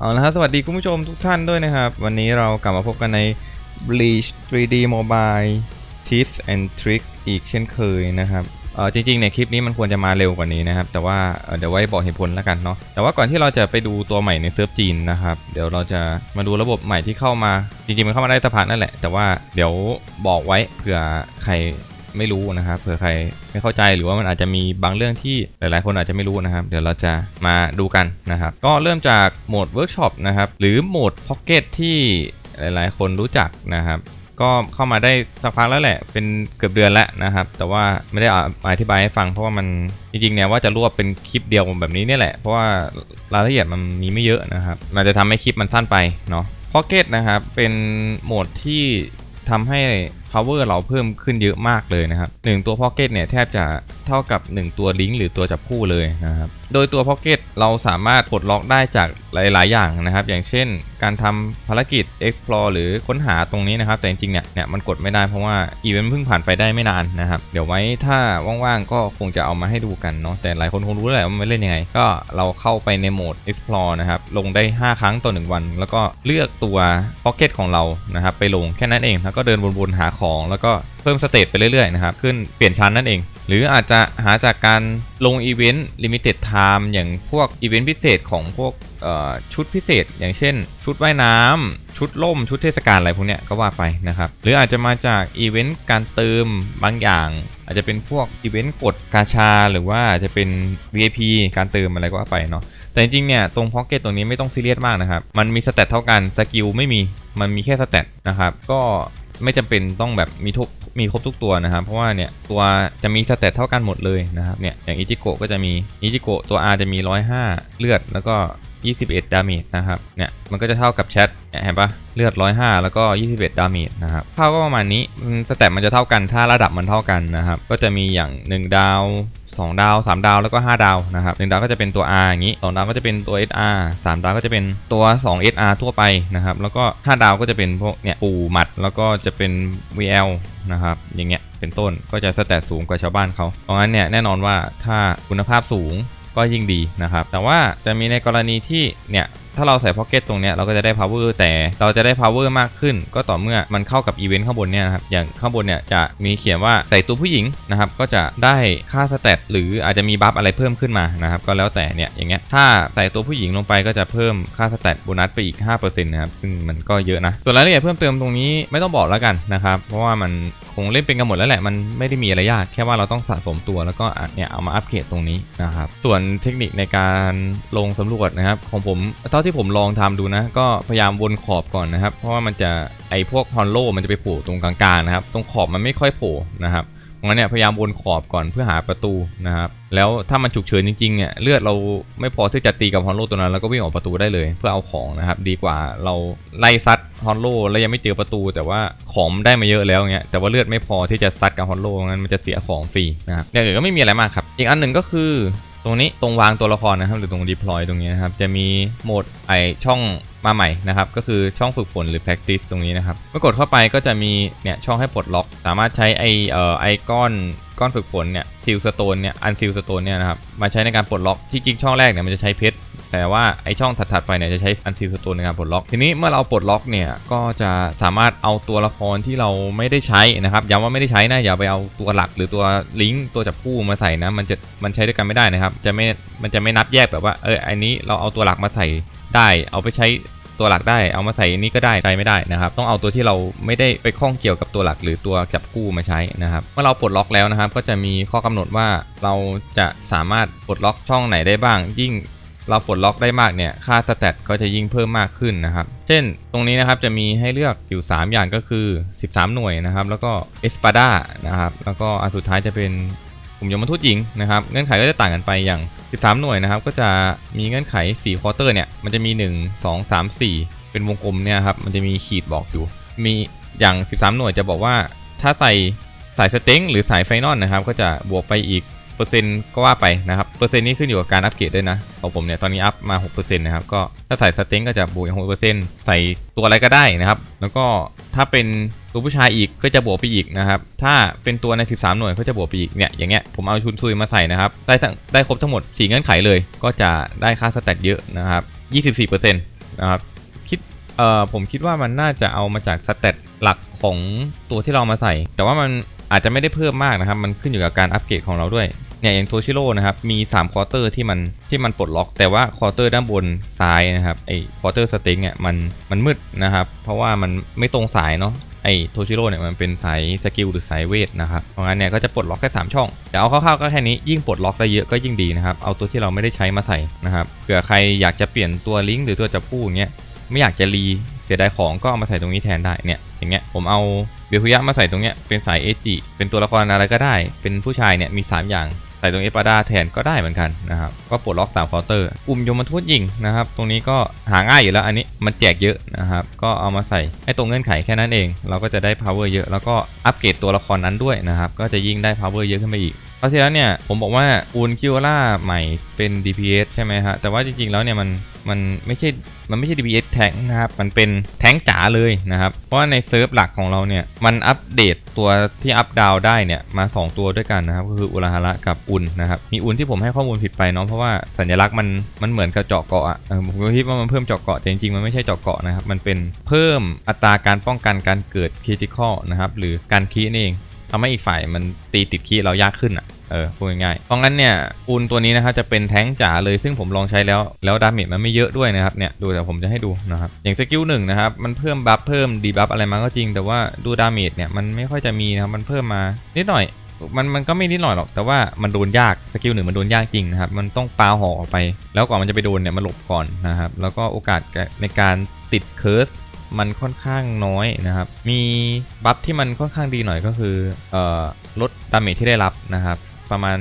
เอาละครับสวัสดีคุณผู้ชมทุกท่านด้วยนะครับ วันนี้เรากลับมาพบกันใน Bleach 3D Mobile Tips and Tricks อีกเช่นเคยนะครับเออจริงๆเนี่ยคลิปนี้มันควรจะมาเร็วกว่านี้นะครับ แต่ว่าเเดี๋ยวไว้บอกเหตุผลแล้วกันเนาะแต่ว่าก่อนที่เราจะไปดูตัวใหม่ในเซิร์ฟจีนนะครับ เดี๋ยวเราจะมาดูระบบใหม่ที่เข้ามา จริงๆมันเข้ามาได้สักพักนั่นแหละ แต่ว่าเดี๋ยวบอกไว้เผื่อใคร ไม่รู้นะครับเผื่อใครไม่เข้าใจหรือว่ามันอาจจะมีบางเรื่องที่หลาย ๆ คนอาจจะไม่รู้นะครับ เดี๋ยวเราจะมาดูกันนะครับก็เริ่มจากโหมดเวิร์กช็อปนะครับหรือโหมดพ็อกเก็ตที่หลาย ๆ คนรู้จักนะครับก็เข้ามาได้สักพักแล้วแหละ เป็นเกือบเดือนแล้วนะครับ แต่ว่าไม่ได้อธิบายให้ฟังเพราะว่ามันจริงๆเนี่ยว่าจะรวบเป็นคลิปเดียวแบบนี้เนี่ยแหละ เพราะว่ารายละเอียดมันมีไม่เยอะนะครับ มันจะทำให้คลิปมันสั้นไปเนาะ Pocket นะครับ เป็นโหมดที่ทำให้ power เราเพิ่มขึ้นเยอะมากเลยนะครับหนึ่งตัว Pocket เนี่ยแทบจะเท่ากับ 1 ตัวลิงก์หรือตัวจับคู่เลยนะครับโดยตัว Pocket เราสามารถปลดล็อกได้จากหลาย ๆ อย่างนะครับ อย่างเช่น การทำภารกิจ explore หรือค้นหาตรงนี้นะครับ แต่จริง ๆ เนี่ยเนี่ยมันกดไม่ได้เพราะว่าอีเวนต์เพิ่งผ่านไปได้ไม่นานนะครับเดี๋ยวไว้ถ้าว่าง ๆ ก็คงจะเอามาให้ดูกันเนาะแต่หลายคนคงรู้แหละว่ามันเล่นยังไง ก็เราเข้าไปในโหมด explore นะครับลงได้ 5 ครั้งต่อ1วัน แล้วก็เลือกตัว Pocket ของเรานะครับไปลงแค่นั้นเองแล้วก็เดินวนๆหาของแล้วก็เพิ่มสเตจไปเรื่อยๆนะครับขึ้นเปลี่ยนชั้นนั่นเอง หรืออาจจะหาจากการลงอีเวนต์ limited time อย่างพวกอีเวนต์พิเศษของพวกชุดพิเศษ อย่างเช่น ชุดว่ายน้ำชุดล่มชุดเทศกาลอะไรพวกเนี้ยก็ว่าไปนะครับหรืออาจจะมาจากอีเวนต์การเติมบางอย่าง อาจจะเป็นพวกอีเวนต์กดกาชา หรือว่าจจะเป็น VIP การเติมอะไรก็ว่าไปเนาะแต่จริงๆเนี่ยตรงพ็อกเก็ตตรงนี้ไม่ต้องซีเรียสมากนะครับ มันมีสเตตเท่ากันสกิลไม่มีมันมีแค่สเตตนะครับ ก็ ไม่จำเป็นต้องแบบมีทุกมีครบทุกตัวนะครับ เพราะว่าเนี่ยตัวจะมีสเตตเท่ากันหมดเลยนะครับเนี่ยอย่างอิจิโกะก็จะมีอิจิโกะตัว R จะมี 105 เลือดแล้วก็ 21 ดาเมจนะครับเนี่ยมันก็จะเท่ากับแชทเห็นปะเลือด 105 แล้วก็ 21 ดาเมจนะครับเท่าก็ประมาณนี้สเตตมันจะเท่ากันถ้าระดับมันเท่ากันนะครับก็จะมีอย่าง 1 ดาว 2 ดาว 3 ดาวแล้วก็ 5 ดาวนะครับ1ดาวก็จะเป็นตัว R อย่างนี้ 2 ดาวก็จะเป็นตัว SR 3 ดาวก็จะเป็นตัว2 SR ทั่วไปนะครับแล้วก็ 5 ดาวก็จะเป็นพวกเนี่ยปูหมัด แล้วก็จะเป็น VL นะครับอย่างเงี้ยเป็นต้นก็จะสแตทสูงกว่าชาวบ้านเขาเพราะงั้นเนี่ยแน่นอนว่าถ้าคุณภาพสูงก็ยิ่งดีนะครับ แต่ว่าจะมีในกรณีที่เนี่ย ถ้าเราใส่พ็อกเก็ตตรงเนี้ยเราก็จะได้ power แต่เราจะได้ power มากขึ้น ก็ต่อเมื่อมันเข้ากับอีเวนต์ข้างบนเนี่ยนะครับอย่างข้างบนเนี่ยจะมีเขียนว่าใส่ตัวผู้หญิงนะครับก็จะได้ค่าสเตตหรืออาจจะมีบัฟอะไรเพิ่มขึ้นมานะครับก็แล้วแต่เนี่ยอย่างเงี้ยถ้าใส่ตัวผู้หญิงลงไปก็จะเพิ่มค่าสเตตโบนัสไปอีก5%นะครับซึ่งมันก็เยอะนะส่วนรายละเอียดเพิ่มเติมตรงนี้ไม่ต้องบอกแล้วกันนะครับเพราะว่ามันคงเล่นเป็นกันหมดแล้วแหละมันไม่ได้มีอะไรยากแค่ว่าเราต้องสะสมตัวแล้วก็เนี่ยเอามาอัปเกรดตรงนี้นะครับส่วนเทคนิคในการลงสำรวจนะครับของผมเท่าที่ผมลองทำดูนะ ก็พยายามวนขอบก่อนนะครับ เพราะว่ามันจะไอพวกฮอนโลมันจะไปโผล่ตรงกลางๆนะครับ ตรงขอบมันไม่ค่อยโผล่นะครับเพราะงั้นเนี่ยพยายามวนขอบก่อนเพื่อหาประตูนะครับ แล้วถ้ามันฉุกเฉินจริงๆเนี่ยเลือดเราไม่พอที่จะตีกับฮอนโลตัวนั้นเราก็วิ่งออกประตูได้เลย เพื่อเอาของนะครับ ดีกว่าเราไล่ซัดฮอนโลแล้วยังไม่เจอประตู แต่ว่าของได้มาเยอะแล้วเงี้ยแต่ว่าเลือดไม่พอที่จะซัดกับฮอนโลงั้นมันจะเสียของฟรีนะครับอย่างอื่นก็ไม่มีอะไรมากครับ อีกอันหนึ่งก็คือ ตรงนี้ตรงวางตัวละครนะครับ หรือตรง deploy ตรงนี้นะครับ จะมีโหมดไอช่องมาใหม่นะครับ ก็คือช่องฝึกฝนหรือ practice ตรงนี้นะครับ เมื่อกดเข้าไปก็จะมีเนี่ยช่องให้ปลดล็อก สามารถใช้ไอเอ่อไอก้อนก้อนฝึกฝนเนี่ยซิลสโตนเนี่ยอันซิลสโตนเนี่ยนะครับมาใช้ในการปลดล็อกที่จริงช่องแรกเนี่ยมันจะใช้เพชร แต่ว่าไอช่องถัดๆไปเนี่ยจะใช้อันซิลสโตนในการปลดล็อก ทีนี้เมื่อเราปลดล็อกเนี่ยก็จะสามารถเอาตัวละครที่เราไม่ได้ใช้นะครับย้ำว่าไม่ได้ใช้นะอย่าไปเอาตัวหลักหรือตัวลิงก์ตัวจับคู่มาใส่นะมันจะมันใช้ด้วยกันไม่ได้นะครับจะไม่มันจะไม่นับแยกแบบว่าเอออันนี้เราเอาตัวหลักมาใส่ได้ เอาไปใช้ตัวหลักได้เอามาใส่นี้ก็ได้ใช้ไม่ได้นะครับต้องเอาตัวที่เราไม่ได้ไปข้องเกี่ยวกับตัวหลักหรือตัวจับคู่มาใช้นะครับเมื่อเราปลดล็อกแล้วนะครับ ก็จะมีข้อกำหนดว่าเราจะสามารถปลดล็อกช่องไหนได้บ้าง ยิ่ง เราปลดล็อกได้มากเนี่ยค่าสเตตก็จะยิ่งเพิ่มมากขึ้นนะครับ เช่นตรงนี้นะครับจะมีให้เลือกอยู่ 3 อย่างก็คือ 13 หน่วยนะครับ แล้วก็เอสปาดานะครับแล้วก็อันสุดท้ายจะเป็นกลุ่มยมทูตหญิงนะครับเงื่อนไขก็จะต่างกันไปอย่าง 13 หน่วยนะครับ ก็จะมีเงื่อนไข4ควอเตอร์เนี่ยมันจะมี 1 2 3 4 เป็นวงกลมเนี่ยครับมันจะมีขีดบอกอยู่ มีอย่าง 13 หน่วยจะบอกว่าถ้าใส่สายสเต็งหรือสายไฟนอลนะครับ ก็จะบวกไปอีก เปอร์เซ็นต์ก็ว่าไปนะครับเปอร์เซ็นต์นี้ขึ้นอยู่กับการอัปเกรดด้วยนะของผมเนี่ยตอนนี้อัพมา6%นะครับก็ถ้าใส่สเต็งก็จะบวกอีก6%ใส่ตัวอะไรก็ได้นะครับ แล้วก็ถ้าเป็นตัวผู้ชายอีกก็จะบวกไปอีกนะครับถ้าเป็นตัวใน 13 หน่วยก็จะบวกไปอีกเนี่ยอย่างเงี้ยผมเอาชุนซุยมาใส่นะครับได้ทั้งได้ครบทั้งหมด4เงื่อนไขเลย ก็จะได้ค่าสแตทเยอะนะครับ24%นนะครับคิดเอ่อผมคิดว่ามันน่าจะเอามาจากสเตตหลักของตัวที่เรามาใส่ แต่ว่ามันอาจจะไม่ได้เพิ่มมากนะครับ มันขึ้นอยู่กับการอัปเกรดของเราด้วย เนี่ยอย่างโทชิโร่นะครับมี3ควอเตอร์ที่มันที่มันปลดล็อก แต่ว่าควอเตอร์ด้านบนซ้ายนะครับไอควอเตอร์สติงเนี่ยมันมันมืดนะครับ เพราะว่ามันไม่ตรงสายเนาะไอโทชิโร่เนี่ยมันเป็นสายสกิลหรือสายเวทนะครับ เพราะงั้นเนี่ยก็จะปลดล็อกแค่3ช่องแต่เอาคร่าวๆก็แค่นี้ยิ่งปลดล็อกได้เยอะก็ยิ่งดีนะครับ เอาตัวที่เราไม่ได้ใช้มาใส่นะครับเผื่อใครอยากจะเปลี่ยนตัวลิงก์หรือตัวจับคู่อย่างเงี้ยไม่อยากจะรีเสียดายของก็เอามาใส่ตรงนี้แทนได้เนี่ยอย่างเงี้ยผมเอาเบลคุยะมาใส่ตรงเนี้ยเป็นสายเอจิเป็นตัวละครอะไรก็ได้ เป็นผู้ชายเนี่ยมี 3 อย่าง ใส่ตรงเอปาดาแทนก็ได้เหมือนกันนะครับก็ปลดล็อก3เคาน์เตอร์กลุ่มยมทูตยิงนะครับตรงนี้ก็หาง่ายอยู่แล้วอันนี้มันแจกเยอะนะครับก็เอามาใส่ให้ตรงเงื่อนไขแค่นั้นเอง เราก็จะได้ power เยอะ แล้วก็อัปเกรดตัวละครนั้นด้วยนะครับก็จะยิ่งได้ power เยอะขึ้นไปอีก เพราะฉะนั้นเนี่ยผมบอกว่าอูนคิวล่าใหม่เป็น DPS ใช่ไหมฮะแต่ว่าจริงๆแล้วเนี่ยมันมันไม่ใช่มันไม่ใช่ DPS แทงนะครับมันเป็นแทงจ๋าเลยนะครับเพราะว่าในเซิร์ฟหลักของเราเนี่ยมันอัปเดตตัวที่อัปดาวได้เนี่ยมา 2 ตัวด้วยกันนะครับก็คืออุราฮาระกับอุนนะครับมีอุนที่ผมให้ข้อมูลผิดไปเนาะเพราะว่าสัญลักษณ์มันมันเหมือนกับเจาะเกาะอะผมก็คิดว่ามันเพิ่มเจาะเกาะแต่จริงๆมันไม่ใช่เจาะเกาะนะครับมันเป็นเพิ่มอัตราการป้องกันการเกิดคริติคอลนะครับหรือการคีนี่เองทำให้อีกฝ่ายมันตีติดคีเรายากขึ้นอะ เออพูดง่ายๆเพราะงั้นเนี่ยปูนตัวนี้นะครับจะเป็นแท้งจ๋าเลยซึ่งผมลองใช้แล้ว แล้วดาเมจมันไม่เยอะด้วยนะครับเนี่ยดูแต่ผมจะให้ดูนะครับอย่างสกิลหนึ่งนะครับมันเพิ่มบัฟเพิ่มดีบัฟอะไรมาก็จริง แต่ว่าดูดาเมจเนี่ยมันไม่ค่อยจะมีนะครับมันเพิ่มมานิดหน่อยมันมันก็ไม่นิดหน่อยหรอกแต่ว่ามันโดนยากสกิลหนึ่งมันโดนยากจริงนะครับมันต้องปาหอออกไป แล้วกว่ามันจะไปโดนเนี่ยมันหลบก่อนนะครับแล้วก็โอกาสในการติดเคิร์สมันค่อนข้างน้อยนะครับ มีบัฟที่มันค่อนข้างดีหน่อยก็คือเอ่อลดดาเมจที่ได้รับนะครับ ประมาณ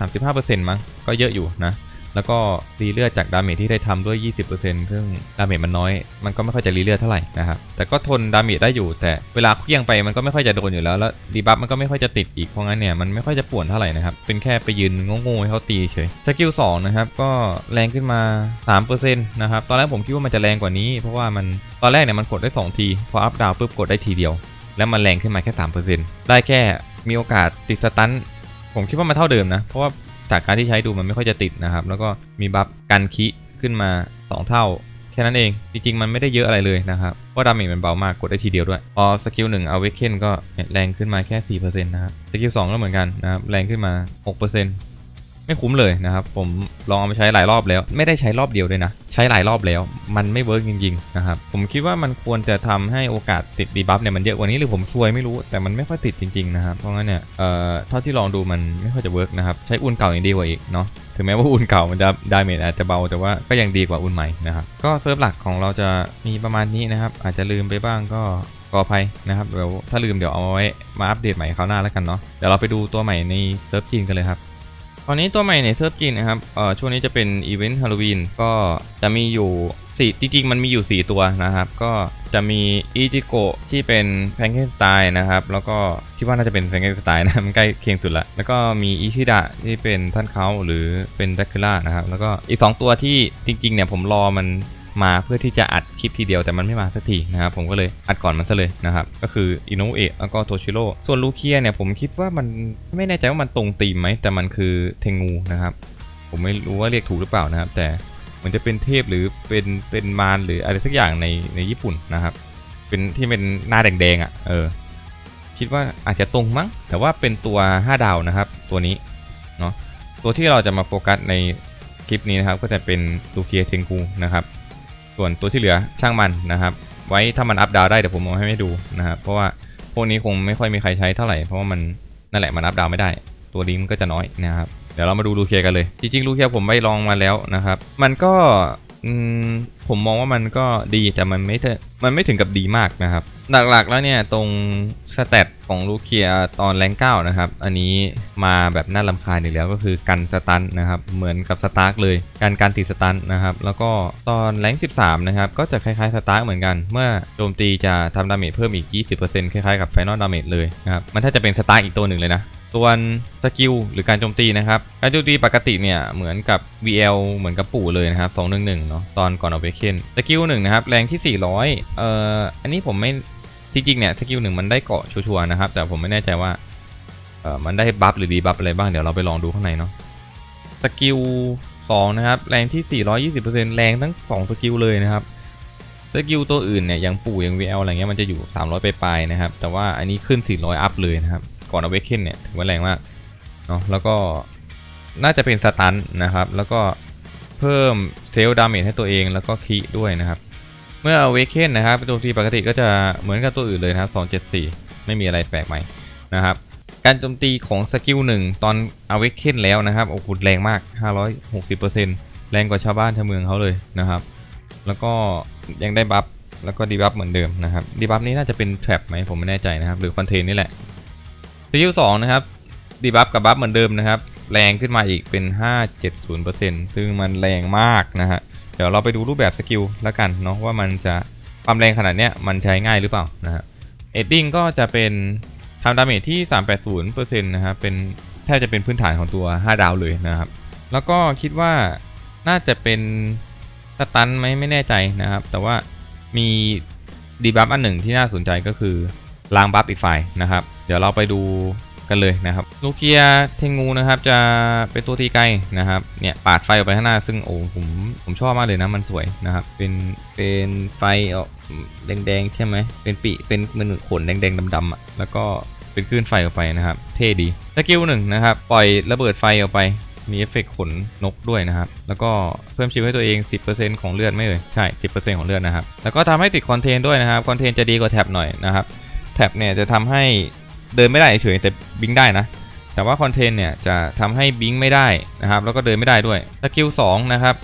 35%มั้งก็เยอะอยู่นะ แล้วก็รีเลือดจากดาเมจที่ได้ทำด้วย 20%ซึ่งดาเมจมันน้อย มันก็ไม่ค่อยจะรีเลือดเท่าไหร่นะครับ แต่ก็ทนดาเมจได้อยู่ แต่เวลาเคลี้ยงไปมันก็ไม่ค่อยจะโดนอยู่แล้ว แล้วดีบัฟมันก็ไม่ค่อยจะติดอีก เพราะงั้นเนี่ยมันไม่ค่อยจะป่วนเท่าไหร่นะครับ เป็นแค่ไปยืนโง่ๆให้เขาตีเฉยสกิล2นะครับ ก็แรงขึ้นมา 3%นะครับ ตอนแรกผมคิดว่ามันจะแรงกว่านี้ เพราะว่ามัน ตอนแรกเนี่ยมันกดได้ 2 ที พออัพดาวปุ๊บกดได้ทีเดียว แล้วมันแรงขึ้นมาแค่ 3%ได้แค่มีโอกาสติดสตัน ผมคิดว่ามันเท่าเดิมนะ เพราะว่าจากการที่ใช้ดูมันไม่ค่อยจะติดนะครับ แล้วก็มีบัฟกันคิขึ้นมา 2 เท่า แค่นั้นเอง จริงๆ มันไม่ได้เยอะอะไรเลยนะครับเพราะดาเมจมันเบามากกดได้ทีเดียวด้วย พอสกิลหนึ่งเอาเวกเคนก็แรงขึ้นมาแค่4%นะครับ สกิล2ก็เหมือนกันนะครับ แรงขึ้นมา 6% ไม่คุ้มเลยนะครับ ผมลองเอามาใช้หลายรอบแล้ว ไม่ได้ใช้รอบเดียวด้วยนะ ใช้หลายรอบแล้ว มันไม่เวิร์กจริงๆนะครับ ผมคิดว่ามันควรจะทำให้โอกาสติดดีบัฟเนี่ยมันเยอะกว่านี้หรือผมซวยไม่รู้ แต่มันไม่ค่อยติดจริงๆนะครับ เพราะงั้นเนี่ย เอ่อ เท่าที่ลองดูมันไม่ค่อยจะเวิร์กนะครับ ใช้อุ่นเก่าอย่างดีกว่าอีกเนาะถึงแม้ว่าอุ่นเก่ามันจะดาเมจอาจจะเบาแต่ว่าก็ยังดีกว่าอุ่นใหม่นะครับ ก็เซิร์ฟหลักของเราจะมีประมาณนี้นะครับ อาจจะลืมไปบ้างก็ขออภัยนะครับเดี๋ยวถ้าลืมเดี๋ยวเอาไว้มาอัปเดตใหม่คราวหน้าแล้วกันเนาะเดี๋ยวเราไปดูตัวใหม่ในเซิร์ฟจีนกันเลยครับ ตอนนี้ตัวใหม่ในเซิร์ฟจีนนะครับเอ่อช่วงนี้จะเป็นอีเวนต์ฮาโลวีนก็จะมีอยู่สี่จริงๆมันมีอยู่ 4 ตัวนะครับ ก็จะมีอีจิโกะที่เป็นแฟรงเกสไตล์นะครับ แล้วก็คิดว่าน่าจะเป็นแฟรงเกสไตล์นะมันใกล้เคียงสุดละ แล้วก็มีอิชิดะที่เป็นท่านเขาหรือเป็นดักคิล่านะครับ แล้วก็อีก 2 ตัวที่จริงๆเนี่ยผมรอมัน มาเพื่อที่จะอัดคลิปทีเดียวแต่มันไม่มาสักทีนะครับผมก็เลยอัดก่อนมันซะเลยนะครับ ก็คืออินโนเอะแล้วก็โทชิโร่ส่วนลูเคียเนี่ยผมคิดว่ามันไม่แน่ใจว่ามันตรงตีมไหมแต่มันคือเทงูนะครับ ผมไม่รู้ว่าเรียกถูกหรือเปล่านะครับ แต่เหมือนจะเป็นเทพหรือเป็นเป็นมารหรืออะไรสักอย่างในในญี่ปุ่นนะครับเป็นที่เป็นหน้าแดงๆอะเออคิดว่าอาจจะตรงมั้ง แต่ว่าเป็นตัว 5 ดาวนะครับ ตัวนี้เนาะตัวที่เราจะมาโฟกัสในคลิปนี้นะครับ ก็จะเป็นลูเคียเทงูนะครับ ส่วนตัวที่เหลือช่างมันนะครับ ไว้ถ้ามันอัพดาวได้เดี๋ยวผมเอาให้ไม่ดูนะครับ เพราะว่าพวกนี้คงไม่ค่อยมีใครใช้เท่าไหร่ เพราะว่ามันนั่นแหละมันอัพดาวไม่ได้ ตัวลิงก์ก็จะน้อยนะครับ เดี๋ยวเรามาดูลูเคียกันเลย จริงๆลูเคียผมไปลองมาแล้วนะครับ มันก็ผมมองว่ามันก็ดีแต่มันไม่เถอะมันไม่ถึงกับดีมากนะครับ หลักๆแล้วเนี่ยตรงสเตตของลูเคียตอนแรงเก้านะครับ อันนี้มาแบบน่าลำคาญอีกแล้วก็คือกันสตันนะครับ เหมือนกับสตาร์กเลยการการติดสตันนะครับ แล้วก็ตอนแรง13 นะครับ ก็จะคล้ายๆสตาร์กเหมือนกัน เมื่อโจมตีจะทำดาเมจเพิ่มอีก 20%คล้ายๆกับไฟนอลดาเมจเลยนะครับมันถ้าจะเป็นสตาร์กอีกตัวหนึ่งเลยนะส่วนสกิลหรือการโจมตีนะครับ การโจมตีปกติเนี่ยเหมือนกับ VL เหมือนกับปู่เลยนะครับ 211 เนาะตอนก่อนเอาเบเคนสกิลหนึ่งนะครับ แรงที่ 400 เอ่อ อันนี้ผมไม่ จริงๆเนี่ยสกิลหนึ่งมันได้เกาะชัวร์ๆนะครับ แต่ผมไม่แน่ใจว่าเออมันได้บัฟหรือดีบัฟอะไรบ้างเดี๋ยวเราไปลองดูข้างในเนาะสกิล2นะครับแรงที่ 420%แรงทั้ง 2 สกิลเลยนะครับสกิลตัวอื่นเนี่ยอย่างปู่อย่าง VL อะไรเงี้ยมันจะอยู่ 300 ไปปลายๆนะครับ แต่ว่าอันนี้ขึ้น 400 อัพเลยนะครับ ก่อน Awaken เนี่ยถือว่าแรงมากเนาะแล้วก็น่าจะเป็นสตันนะครับ แล้วก็เพิ่มเซลล์ดาเมจให้ตัวเองแล้วก็คีด้วยนะครับ เมื่อ Awaken นะครับตัวทีปกติก็จะเหมือนกับตัวอื่นเลยนะครับ274 ไม่มีอะไรแปลกใหม่นะครับ การโจมตีของสกิลหนึ่งตอน Awaken แล้วนะครับโอ้โหแรงมาก 560%แรงกว่าชาวบ้านชาวเมืองเขาเลยนะครับ แล้วก็ยังได้บัฟแล้วก็ดีบัฟเหมือนเดิมนะครับดีบัฟนี้น่าจะเป็นแทร็บไหมผมไม่แน่ใจนะครับ หรือคอนเทนนี่แหละสกิลสองนะครับดีบัฟกับบัฟเหมือนเดิมนะครับ แรงขึ้นมาอีกเป็น 570%ซึ่งมันแรงมากนะฮะ เดี๋ยวเราไปดูรูปแบบสกิลแล้วกันเนาะว่ามันจะความแรงขนาดเนี้ยมันใช้ง่ายหรือเปล่านะฮะเอดดิ้งก็จะเป็นทำดาเมจที่ 380%นะครับเป็นแทบจะเป็นพื้นฐานของตัว 5 ดาวเลยนะครับ แล้วก็คิดว่าน่าจะเป็นสตันไหมไม่แน่ใจนะครับ แต่ว่ามีดีบัฟอันหนึ่งที่น่าสนใจก็คือล้างบัฟอีกฝ่ายนะครับ เดี๋ยวเราไปดู กันเลยนะครับลูเคียเทงูนะครับจะเป็นตัวตีไกลนะครับเนี่ยปาดไฟออกไปข้างหน้าซึ่งโอ้ผมผมชอบมากเลยนะมันสวยนะครับเป็นเป็นไฟออกแดงๆใช่ไหมเป็นปีเป็นมันขนแดงๆดำๆอะแล้วก็เป็นคลื่นไฟออกไปนะครับ เท่ดีสกิลหนึ่งนะครับ ปล่อยระเบิดไฟออกไป มีเอฟเฟกขนนกด้วยนะครับ แล้วก็เพิ่มชิลให้ตัวเอง 10%ของเลือดไม่เลยใช่ 10%ของเลือดนะครับ แล้วก็ทำให้ติดคอนเทนต์ด้วยนะครับ คอนเทนต์จะดีกว่าแท็บหน่อยนะครับ แท็บเนี่ยจะทำให้ เดินไม่ได้เฉยแต่บิงได้นะ แต่ว่าคอนเทนต์เนี่ยจะทำให้บิงไม่ได้นะครับ แล้วก็เดินไม่ได้ด้วยสกิล2นะครับ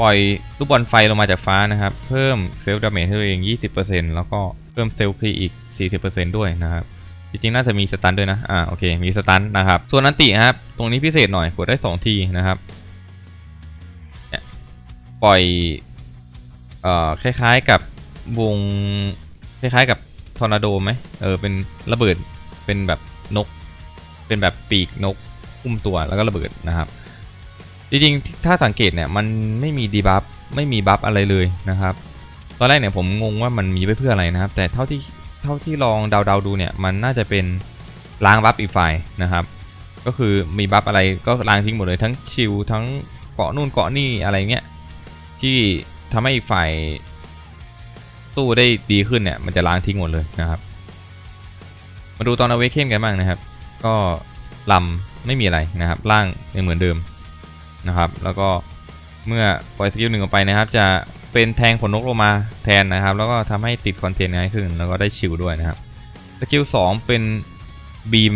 ปล่อยลูกบอลไฟลงมาจากฟ้านะครับ เพิ่มเซลล์ดาเมจให้ตัวเอง 20%แล้วก็เพิ่มเซลล์พรีอีก 40%ด้วยนะครับจริงๆน่าจะมีสตันด้วยนะ อ่า โอเค มีสตันนะครับ ส่วนอันติครับ ตรงนี้พิเศษหน่อย กดได้ 2 ทีนะครับ ปล่อย เอ่อ คล้ายๆกับวง คล้ายๆกับทอร์นาโดไหมเออ เป็นระเบิด เป็นแบบนก เป็นแบบปีกนกอุ้มตัวแล้วก็ระเบิดนะครับ จริงๆ ถ้าสังเกตเนี่ยมันไม่มีดีบัฟไม่มีบัฟอะไรเลยนะครับ ตอนแรกเนี่ยผมงงว่ามันมีไว้เพื่ออะไรนะครับ แต่เท่าที่เท่าที่ลองเดาๆดูเนี่ยมันน่าจะเป็นล้างบัฟอีกฝ่ายนะครับ ก็คือมีบัฟอะไรก็ล้างทิ้งหมดเลยทั้งชิลทั้งเกาะนู่นเกาะนี่อะไรเงี้ยที่ทำให้อีกฝ่ายสู้ได้ดีขึ้นเนี่ยมันจะล้างทิ้งหมดเลยนะครับ มาดูตอนอเวเคนกันบ้างนะครับ ก็ลำไม่มีอะไรนะครับล่างยังเหมือนเดิมนะครับ แล้วก็เมื่อปล่อยสกิลหนึ่งออกไปนะครับ จะเป็นแทงผลนกลงมาแทนนะครับ แล้วก็ทำให้ติดคอนเทนต์ง่ายขึ้น แล้วก็ได้ชิลด้วยนะครับสกิล2เป็นบีม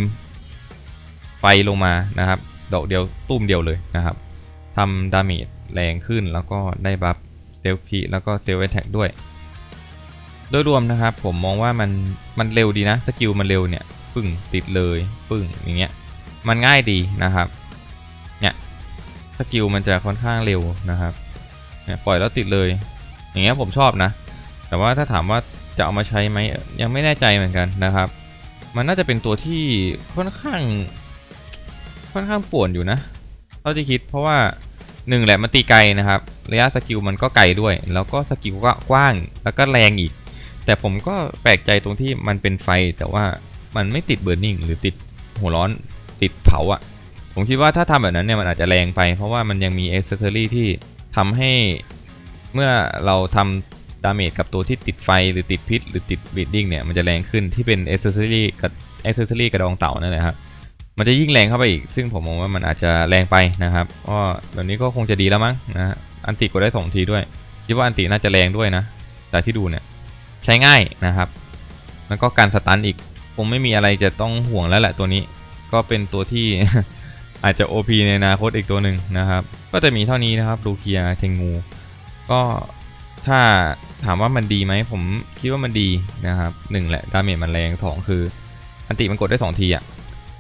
ไฟลงมานะครับดอกเดียวตุ้มเดียวเลยนะครับทำดาเมจแรงขึ้นแล้วก็ได้บัฟเซลฟีแล้วก็เซลแท็กด้วย โดยรวมนะครับผมมองว่ามันมันเร็วดีนะสกิลมันเร็วเนี่ยปึ้งติดเลยปึ้งอย่างเงี้ยมันง่ายดีนะครับเนี่ยสกิลมันจะค่อนข้างเร็วนะครับเนี่ยปล่อยแล้วติดเลย อย่างเงี้ยผมชอบนะ แต่ว่าถ้าถามว่าจะเอามาใช้ไหมยังไม่แน่ใจเหมือนกันนะครับ มันน่าจะเป็นตัวที่ค่อนข้าง ค่อนข้างป่วนอยู่นะเท่าที่คิดเพราะว่าหนึ่งแหละมันตีไกลนะครับ ระยะสกิลมันก็ไกลด้วย แล้วก็สกิลก็กว้างแล้วก็แรงอีก แต่ผมก็แปลกใจตรงที่มันเป็นไฟแต่ว่ามันไม่ติดเบ r ร์นิ่งหรือติดหัวร้อนติดเผาอะ่ะ ผมคิดว่าถ้าทำแบบนั้นเนี่ยมันอาจจะแรงไป เพราะว่ามันยังมีเอเซอรี่ที่ทำให้เมื่อเราทำดาเมจกับตัวที่ติดไฟหรือติดพิษหรือติดบีดดิ้งเนี่ยมันจะแรงขึ้นที่เป็นเอเซอรี่กับเอเซอรี่กระดองเต่านั่นแหละครับมันจะยิ่งแรงเข้าไปอีก ซึ่งผมมองว่ามันอาจจะแรงไปนะครับก็แบบนี้ก็คงจะดีแล้วมั้งนะฮะอันติกดได้สองทีด้วยคิดว่าอันติน่าจะแรงด้วยนะแต่ที่ดูเนี่ย ช้ง่ายนะครับ แล้วก็การสตันอีกคงไม่มีอะไรจะต้องห่วงแล้วแหละตัวนี้ ก็เป็นตัวที่อาจจะ OP ในอนาคตอีกตัวหนึ่งนะครับ ก็จะมีเท่านี้นะครับดูเคียเทงู ก็ถ้าถามว่ามันดีไหมผมคิดว่ามันดีนะครับหนึ่งแหละดาเมจมันแรงสองคืออันติมันกดได้สองทีอะ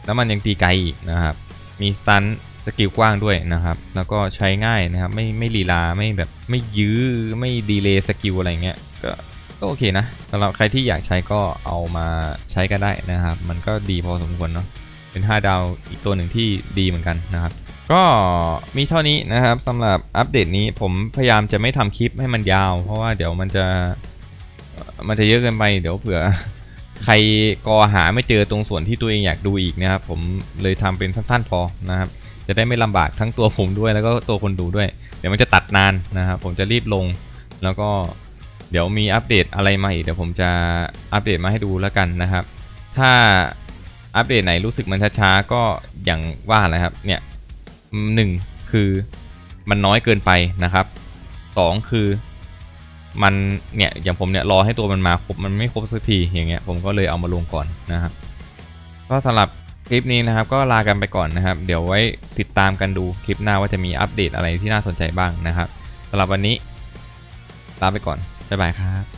แล้วมันยังตีไกลอีกนะครับ มีสตันสกิลกว้างด้วยนะครับ แล้วก็ใช้ง่ายนะครับ ไม่ไม่ลีลาไม่แบบไม่ยื้อไม่ดีเลย์สกิลอะไรเงี้ยก็ ก็โอเคนะสำหรับใครที่อยากใช้ก็เอามาใช้ก็ได้นะครับ มันก็ดีพอสมควรเนาะเป็น 5 ดาวอีกตัวหนึ่งที่ดีเหมือนกันนะครับ ก็มีเท่านี้นะครับสำหรับอัปเดตนี้ผมพยายามจะไม่ทำคลิปให้มันยาว เพราะว่าเดี๋ยวมันจะมันจะเยอะเกินไปเดี๋ยวเผื่อใครกอหาไม่เจอตรงส่วนที่ตัวเองอยากดูอีกนะครับ ผมเลยทำเป็นสั้นๆพอนะครับ จะได้ไม่ลำบากทั้งตัวผมด้วยแล้วก็ตัวคนดูด้วย เดี๋ยวมันจะตัดนานนะครับผมจะรีบลง แล้วก็ เดี๋ยวมีอัปเดตอะไรมาอีกเดี๋ยวผมจะอัปเดตมาให้ดูแล้วกันนะครับ ถ้าอัปเดตไหนรู้สึกมันช้าๆก็อย่างว่าแหละครับเนี่ยหนึ่งคือมันน้อยเกินไปนะครับสองคือมันเนี่ยอย่างผมเนี่ยรอให้ตัวมันมาครบมันไม่ครบสักทีอย่างเงี้ยผมก็เลยเอามาลงก่อนนะครับก็สำหรับคลิปนี้นะครับก็ลากันไปก่อนนะครับ เดี๋ยวไว้ติดตามกันดูคลิปหน้าว่าจะมีอัปเดตอะไรที่น่าสนใจบ้างนะครับสำหรับวันนี้ลาไปก่อน บ๊ายบายครับ